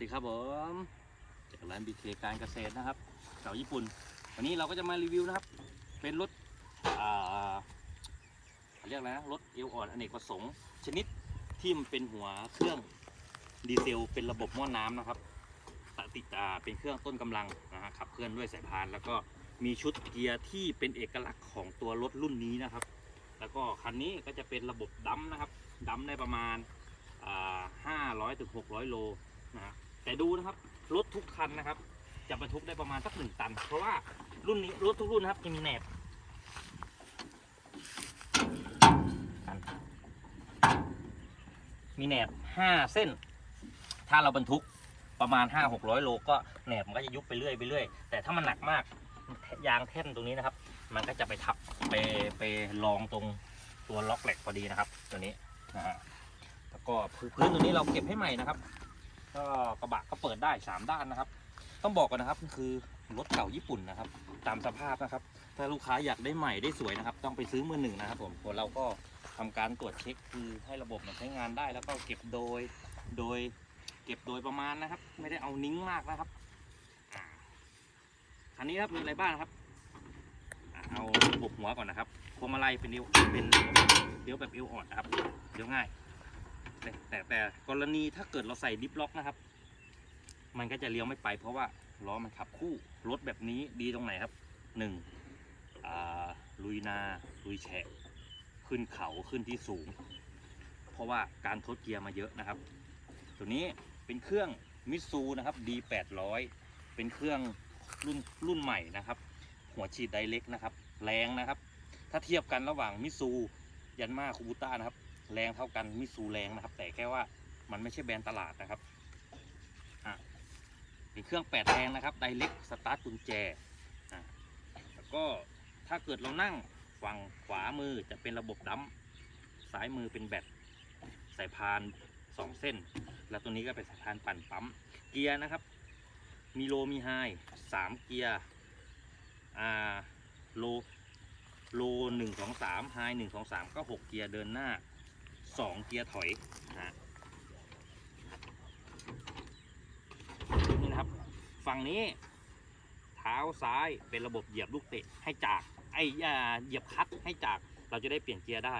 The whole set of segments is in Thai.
ดีครับผมจากร้านบีเคการเกษตรนะครับเก่าญี่ปุ่น วันนี้เราก็จะมารีวิวนะครับ เป็นรถอ่าเเรียกนะรถเอวอ่อนอเนกประสงค์ ชนิดที่มันเป็นหัวเครื่องดีเซลเป็นระบบหม้อน้ำนะครับติดอ่าเป็นเครื่องต้นกำลังนะฮะขับเคลื่อนด้วยสายพาน แล้วก็มีชุดเกียร์ที่เป็นเอกลักษณ์ของตัวรถรุ่นนี้นะครับ แล้วก็คันนี้ก็จะเป็นระบบดัมนะครับดัมได้ประมาณห้าร้อยถึงหกร้อยโลนะฮะ แต่ดูนะครับรถทุกคันนะครับ จะบรรทุกได้ประมาณสักหนึ่งตัน เพราะว่ารุ่นนี้รถทุกรุ่นนะครับจะมีแหนบมีแหนบห้าเส้น ถ้าเราบรรทุกประมาณห้าหกร้อยโลก็แหนบมันก็จะยุบไปเรื่อยไปเรื่อยแต่ถ้ามันหนักมากยางแท่นตรงนี้นะครับ มันก็จะไปทับไปไปรองตรงตัวล็อกเหล็กพอดีนะครับ ตัวนี้นะฮะแล้วก็พื้นตัวนี้เราเก็บให้ใหม่นะครับ ก็กระบะก็เปิดได้สามด้านนะครับ ต้องบอกก่อนนะครับคือรถเก่าญี่ปุ่นนะครับ ตามสภาพนะครับ ถ้าลูกค้าอยากได้ใหม่ได้สวยนะครับ ต้องไปซื้อมือหนึ่งนะครับผมเราก็ทำการตรวจเช็คคือให้ระบบมันใช้งานได้ แล้วก็เก็บโดยโดยเก็บโดยประมาณนะครับ ไม่ได้เอานิ้งมากนะครับอันนี้ครับมีอะไรบ้างครับเอาระบบหัวก่อนนะครับพวงมาลัยเป็นเดียวเป็นเดียวแบบเอวอ่อนนะครับเดียวง่าย แต่แต่แต่กรณีถ้าเกิดเราใส่ดิฟล็อกนะครับ มันก็จะเลี้ยวไม่ไป เพราะว่าล้อมันขับคู่รถแบบนี้ดีตรงไหนครับหนึ่งลุยนาลุยแฉะขึ้นเขาขึ้นที่สูง เพราะว่าการทดเกียร์มาเยอะนะครับ ตัวนี้เป็นเครื่องมิซูนะครับ D800 เป็นเครื่องรุ่นรุ่นใหม่นะครับ หัวฉีดไดเล็กนะครับ แรงนะครับ ถ้าเทียบกันระหว่างมิซูยันมาคูบูต้านะครับ แรงเท่ากันมิตซูแรงนะครับ แต่แค่ว่ามันไม่ใช่แบรนด์ตลาดนะครับอะเป็นเครื่องแปดแรงนะครับไดเล็กสตาร์ทกุญแจอะแล้วก็ถ้าเกิดเรานั่งฝั่งขวามือจะเป็นระบบดัมซ้ายมือเป็นแบตสายพานสองเส้น แล้วตัวนี้ก็เป็นสายพานปั่นปั๊ม เกียร์นะครับ มีโลมีไฮสามเกียร์อ่าโลโลหนึ่งสองสามไฮหนึ่งสองสามก็หกเกียร์เดินหน้า สองเกียร์ถอยนะนี่นะครับ ฝั่งนี้เท้าซ้ายเป็นระบบเหยียบลูกเตะให้จากไอ้เหยียบคัดให้จากเราจะได้เปลี่ยนเกียร์ได้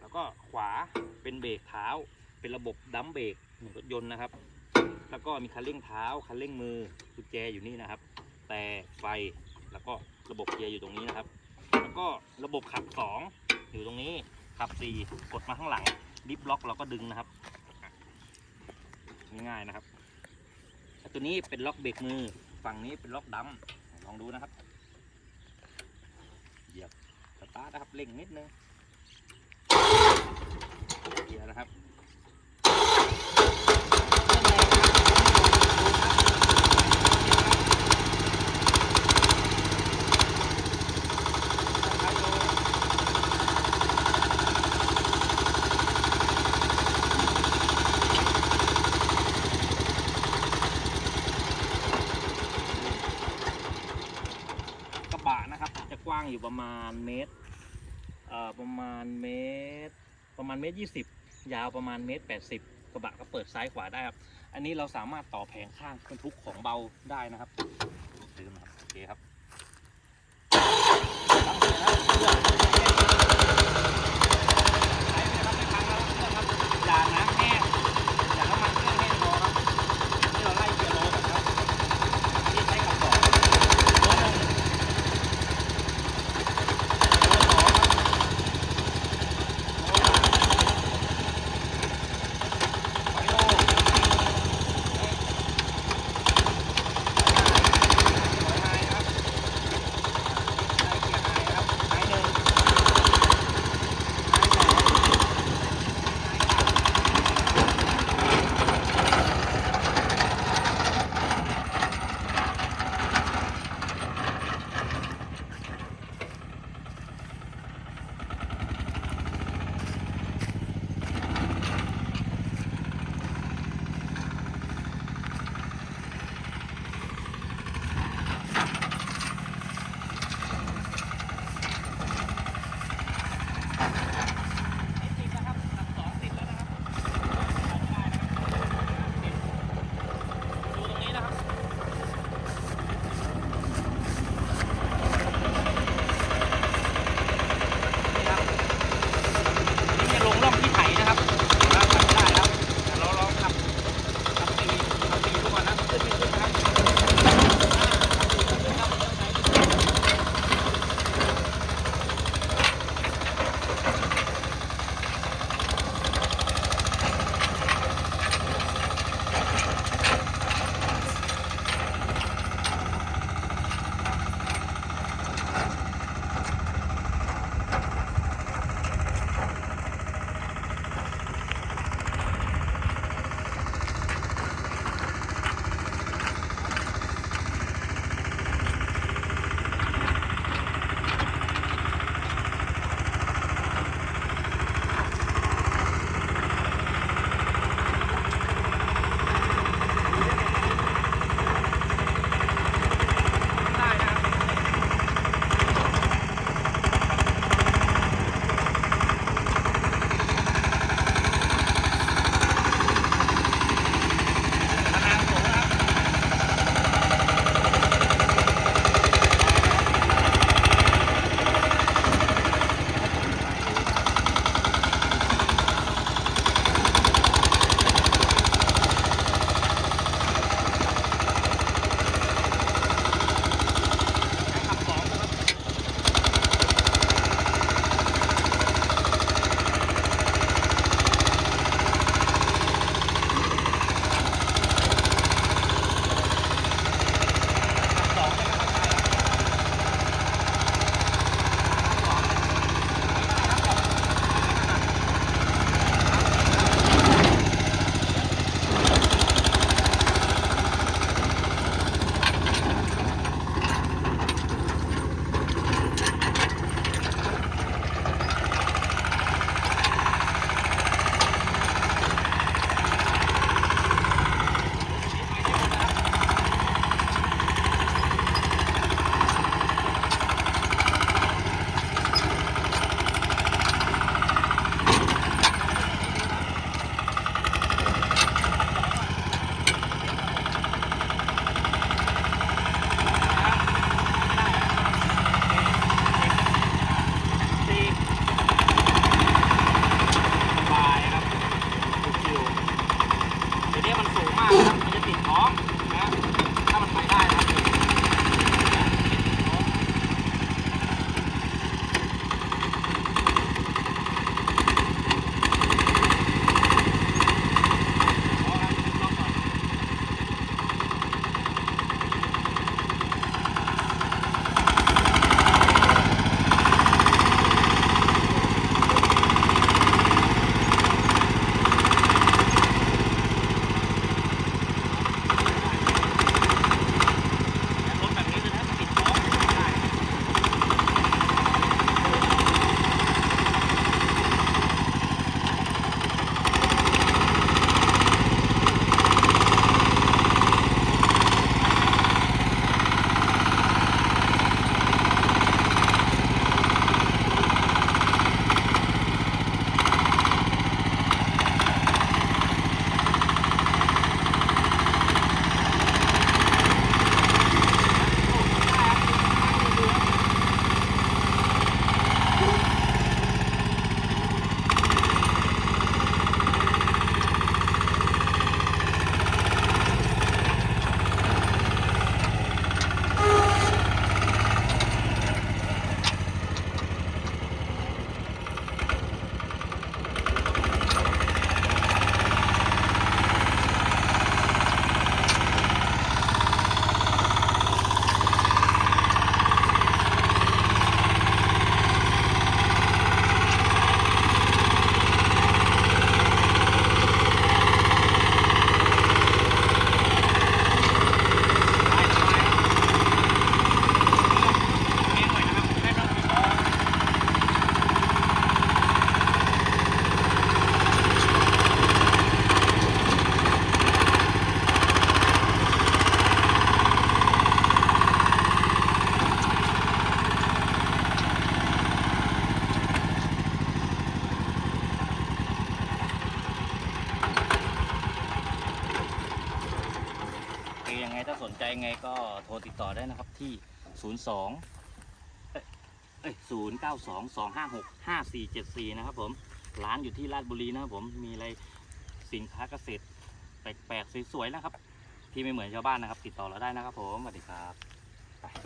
แล้วก็ขวาเป็นเบรกเท้า เป็นระบบดัมเบรกเหมือนรถยนต์นะครับ แล้วก็มีคันเร่งเท้าคันเร่งมือกุญแจอยู่นี่นะครับ แต่ไฟแล้วก็ระบบเกียร์อยู่ตรงนี้นะครับ แล้วก็ระบบขับสองอยู่ตรงนี้ ขับสี่กดมาข้างหลังดิฟล็อกเราก็ดึงนะครับง่ายๆนะครับตัวนี้เป็นล็อกเบรกมือฝั่งนี้เป็นล็อกดัมลองดูนะครับเหยียบสตาร์ทนะครับเร่งนิดนึงเกียร์นะครับ กระบะนะครับ จะกว้างอยู่ประมาณเมตรเอ่อประมาณเมตร ประมา ณเมตรยี่สิบยาวประมาณเมตรแปดสิบกระบะก็เปิดซ้ายขวาได้ครับอันนี้เราสามารถต่อแผงข้างบรรทุกของเบาได้นะครับลืมนะครับโอเคครับตั้งเสียงนะเพื่อง ยังไงถ้าสนใจยังไงก็โทรติดต่อได้นะครับที่ 02เอ้ยศูนย์เก้าสองสองห้าหกห้าสี่เจ็ดสี่นะครับผมร้านอยู่ที่ราชบุรีนะครับผมมีอะไรสินค้าเกษตรแปลกๆสวยๆนะครับ ที่ไม่เหมือนชาวบ้านนะครับ ติดต่อเราได้นะครับผมสวัสดีครับไป